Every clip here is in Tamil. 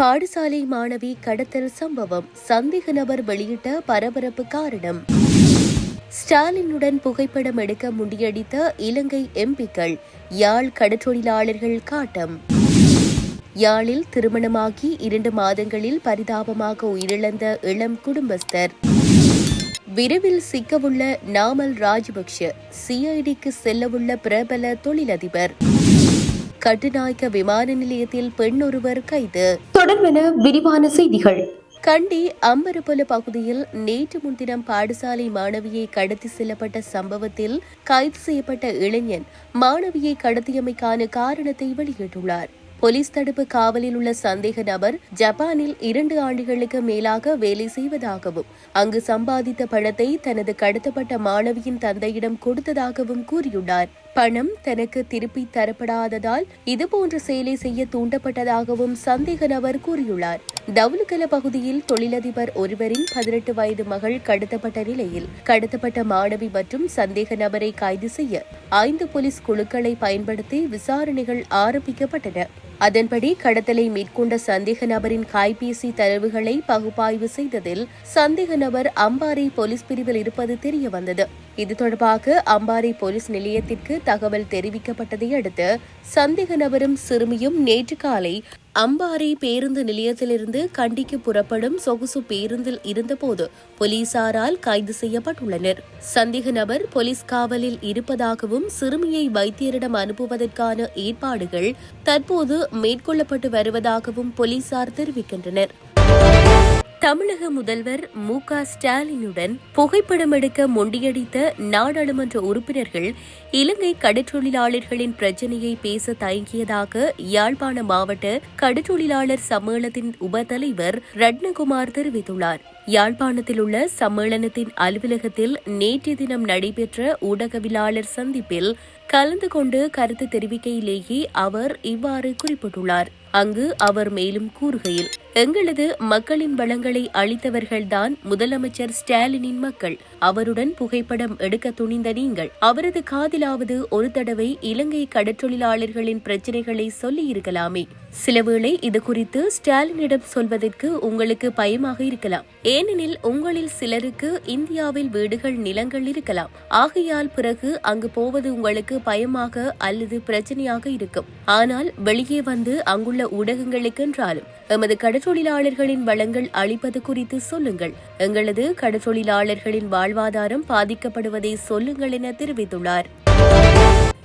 பாடசாலை மாணவி கடத்தல் சம்பவம் சந்தேக நபர் வெளியிட்ட பரபரப்பு காரணம். ஸ்டாலினுடன் புகைப்படம் எடுக்க முண்டியடித்த இலங்கை எம்பிக்கள் யாழ் கடற்றொழிலாளர்கள் காட்டம். யாழில் திருமணமாகி இரண்டு மாதங்களில் பரிதாபமாக உயிரிழந்த இளம் குடும்பஸ்தர். விரைவில் சிக்கவுள்ள நாமல் ராஜபக்ஷ சிஐடிக்கு செல்லவுள்ள பிரபல தொழிலதிபர். கட்டுநாயக்க விமான நிலையத்தில் பெண் ஒருவர் கைது. தொடர்பென விரிவான செய்திகள். கண்டி அம்பரபொல பகுதியில் நேற்று முன்தினம் பாடசாலை மாணவியை கடத்தி செல்லப்பட்ட சம்பவத்தில் கைது செய்யப்பட்ட இளைஞன் மாணவியை கடத்தியமைக்கான காரணத்தை வெளியிட்டுள்ளார். போலீஸ் தடுப்பு காவலில் உள்ள சந்தேக நபர் ஜப்பானில் இரண்டு ஆண்டுகளுக்கு மேலாக வேலை செய்வதாகவும் அங்கு சம்பாதித்த பணத்தை தனது கடத்தப்பட்ட மாணவியின் தந்தையிடம் கொடுத்ததாகவும் கூறியுள்ளார். பணம் தனக்கு திருப்பி தரப்படாததால் இதுபோன்ற செயலை செய்ய தூண்டப்பட்டதாகவும் சந்தேக நபர் கூறியுள்ளார். தவுலுகல பகுதியில் தொழிலதிபர் ஒருவரின் பதினெட்டு வயது மகள் கடத்தப்பட்ட நிலையில் கடத்தப்பட்ட மாணவி மற்றும் சந்தேக நபரை கைது செய்ய ஐந்து போலீஸ் குழுக்களை பயன்படுத்தி விசாரணைகள் ஆரம்பிக்கப்பட்டன. அதன்படி கடத்தலை மேற்கொண்ட சந்தேக நபரின் கைபேசி தரவுகளை பகுப்பாய்வு செய்ததில் சந்தேக நபர் அம்பாறை போலீஸ் பிரிவில் இருப்பது தெரியவந்தது. இது தொடர்பாக அம்பாறை போலீஸ் நிலையத்திற்கு தகவல் தெரிவிக்கப்பட்டதை அடுத்து சந்தேக நபரும் சிறுமியும் நேற்று காலை அம்பாறை பேருந்து நிலையத்திலிருந்து கண்டிக்கு புறப்படும் சொகுசு பேருந்தில் இருந்தபோது போலீசாரால் கைது செய்யப்பட்டுள்ளனர். சந்தேக நபர் போலீஸ் காவலில் இருப்பதாகவும் சிறுமியை வைத்தியரிடம் அனுப்புவதற்கான ஏற்பாடுகள் தற்போது மேற்கொள்ளப்பட்டு வருவதாகவும் போலீசார் தெரிவிக்கின்றனர். தமிழக முதல்வர் மு க ஸ்டாலினுடன் புகைப்படம் எடுக்க மொண்டியடித்த நாடாளுமன்ற உறுப்பினர்கள் இலங்கை கடற்றொழிலாளர்களின் பிரச்சினையை பேச தயங்கியதாக யாழ்ப்பாண மாவட்ட கடற்றொழிலாளர் சம்மேளனத்தின் உபதலைவர் ரட்னகுமார் தெரிவித்துள்ளார். யாழ்ப்பாணத்தில் உள்ள சம்மேளனத்தின் அலுவலகத்தில் நேற்று தினம் நடைபெற்ற ஊடகவியலாளர் சந்திப்பில் கலந்து கொண்டு கருத்து தெரிவிக்கையிலேயே அவர் இவ்வாறு குறிப்பிட்டுள்ளார். அங்கு அவர் மேலும் கூறுகையில் எங்களது மக்களின் வளங்களை அளித்தவர்கள்தான் முதலமைச்சர் ஸ்டாலினின் மக்கள். அவருடன் புகைப்படம் எடுக்க துணிந்த நீங்கள். அவரது காதிலாவது ஒரு தடவை இலங்கை கடற்றொழிலாளர்களின் பிரச்சினைகளை சொல்லியிருக்கலாமே. சிலவேளை இது குறித்து ஸ்டாலினிடம் சொல்வதற்கு உங்களுக்கு பயமாக இருக்கலாம். ஏனெனில் உங்களில் சிலருக்கு இந்தியாவில் வீடுகள் நிலங்கள் இருக்கலாம். ஆகையால் பிறகு அங்கு போவது உங்களுக்கு பயமாக அல்லது பிரச்சனையாக இருக்கும். ஆனால் வெளியே வந்து அங்குள்ள ஊடகங்களுக்கென்றாலும் எமது கடற்றொழிலாளர்களின் வளங்கள் அளிப்பது குறித்து சொல்லுங்கள். எங்களது கடற்றொழிலாளர்களின் வாழ்வாதாரம் பாதிக்கப்படுவதை சொல்லுங்கள் என தெரிவித்துள்ளார்.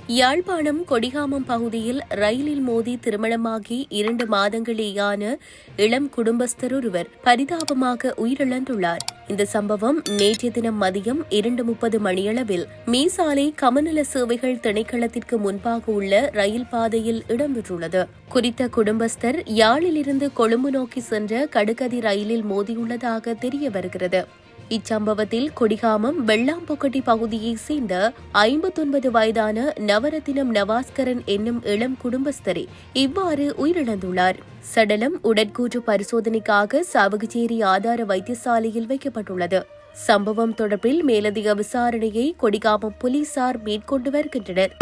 யாழ்ப்பாணம் கொடிகாமம் பகுதியில் ரயிலில் மோதி திருமணமாகி இரண்டு மாதங்களேயான இளம் குடும்பஸ்தர் ஒருவர் பரிதாபமாக உயிரிழந்துள்ளார். இந்த சம்பவம் நேற்றைய தினம் மதியம் இரண்டு முப்பது மணியளவில் மீசாலை கமநல சேவைகள் திணைக்களத்திற்கு முன்பாக உள்ள ரயில் பாதையில் இடம்பெற்றுள்ளது. குறித்த குடும்பஸ்தர் யாழிலிருந்து கொழும்பு நோக்கி சென்ற கடுகதி ரயிலில் மோதியுள்ளதாக தெரிய வருகிறது இச்சம்பவத்தில் கொடிகாமம் வெள்ளாம்பொக்கட்டி பகுதியைச் சேர்ந்த ஐம்பத்தொன்பது வயதான நவரத்தினம் நவாஸ்கரன் என்னும் இளம் குடும்பஸ்தரே இவ்வாறு உயிரிழந்துள்ளார். சடலம் உடற்கூற்று பரிசோதனைக்காக சாவகச்சேரி ஆதார வைத்தியசாலையில் வைக்கப்பட்டுள்ளது. சம்பவம் தொடர்பில் மேலதிக விசாரணையை கொடிகாமம் போலீசார் மேற்கொண்டு வருகின்றனர்.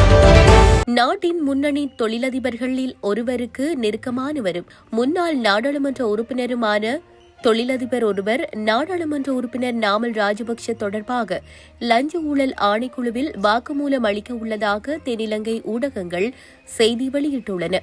நாட்டின் முன்னணி தொழிலதிபர்களில் ஒருவருக்கு நெருக்கமானவரும் முன்னாள் நாடாளுமன்ற உறுப்பினருமான தொழிலதிபர் ஒருவர் நாடாளுமன்ற உறுப்பினர் நாமல் ராஜபக்ஷ தொடர்பாக லஞ்ச ஊழல் ஆணைக்குழுவில் வாக்குமூலம் அளிக்க உள்ளதாக தென்னிலங்கை ஊடகங்கள் செய்தி வெளியிட்டுள்ளன.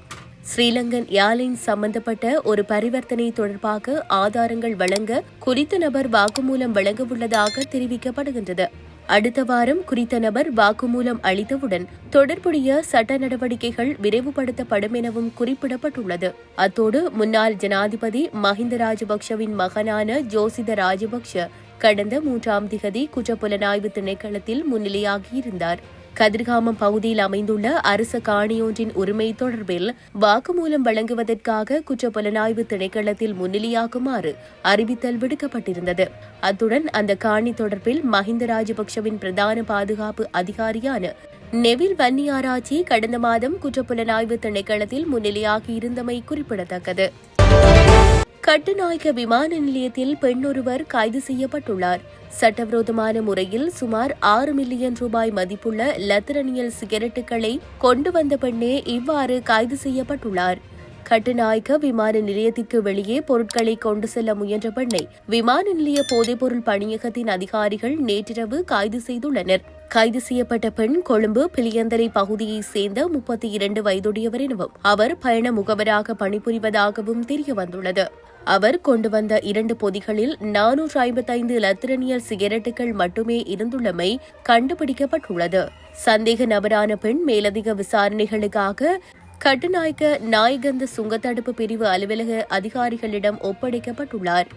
ஸ்ரீலங்கன் ஏர்லைன்ஸ் சம்பந்தப்பட்ட ஒரு பரிவர்த்தனை தொடர்பாக ஆதாரங்கள் வழங்க குறித்த நபர் வாக்குமூலம் வழங்க உள்ளதாக தெரிவிக்கப்படுகின்றது. அடுத்த வாரம் குறித்த நபர் வாக்குமூலம் அளித்தவுடன் தொடர்புடைய சட்ட நடவடிக்கைகள் விரைவுபடுத்தப்படும் எனவும் குறிப்பிடப்பட்டுள்ளது. அத்தோடு முன்னாள் ஜனாதிபதி மஹிந்த ராஜபக்ஷவின் மகனான ஜோசித ராஜபக்ஷ கடந்த மூன்றாம் திகதி குற்றப்புலனாய்வு திணைக்களத்தில் முன்னிலையாகியிருந்தார். கதிர்காமம் பகுதியில் அமைந்துள்ள அரச காணியொன்றின் உரிமை தொடர்பில் வாக்குமூலம் வழங்குவதற்காக குற்றப்புலனாய்வு திணைக்களத்தில் முன்னிலையாகுமாறு அறிவித்தல் விடுக்கப்பட்டிருந்தது. அத்துடன் அந்த காணி தொடர்பில் மஹிந்த ராஜபக்சவின் பிரதான பாதுகாப்பு அதிகாரியான நெவில் வன்னியாராச்சி கடந்த மாதம் குற்றப்புலனாய்வு திணைக்களத்தில் முன்னிலையாகியிருந்தமை குறிப்பிடத்தக்கது. கட்டுநாயக்க விமான நிலையத்தில் பெண்ணொருவர் கைது செய்யப்பட்டுள்ளார். சட்டவிரோதமான முறையில் சுமார் ஆறு மில்லியன் ரூபாய் மதிப்புள்ள லத்திரனியல் சிகரெட்டுகளை கொண்டு வந்த பெண்ணே இவ்வாறு கைது செய்யப்பட்டுள்ளார். கட்டுநாயக்க விமான நிலையத்திற்கு வெளியே பொருட்களை கொண்டு செல்ல முயன்ற பெண்ணை விமான நிலைய போதைப்பொருள் பணியகத்தின் அதிகாரிகள் நேற்றிரவு கைது செய்துள்ளனர். கைது செய்யப்பட்ட பெண் கொழும்பு பிளியந்தரை பகுதியைச் சேர்ந்த முப்பத்தி இரண்டு வயதுடையவர் எனவும் அவர் பயண முகவராக பணிபுரிவதாகவும் தெரியவந்துள்ளது. அவர் கொண்டு வந்த இரண்டு பொதிகளில் நானூற்று ஐம்பத்தைந்து லத்திரனியல் சிகரெட்டுகள் மட்டுமே இருந்துள்ளமை கண்டுபிடிக்கப்பட்டுள்ளது. சந்தேக நபரான பெண் மேலதிக விசாரணைகளுக்காக கட்டுநாயக்க நாயகந்த சுங்கத்தடுப்பு பிரிவு அலுவலக அதிகாரிகளிடம் ஒப்படைக்கப்பட்டுள்ளார்.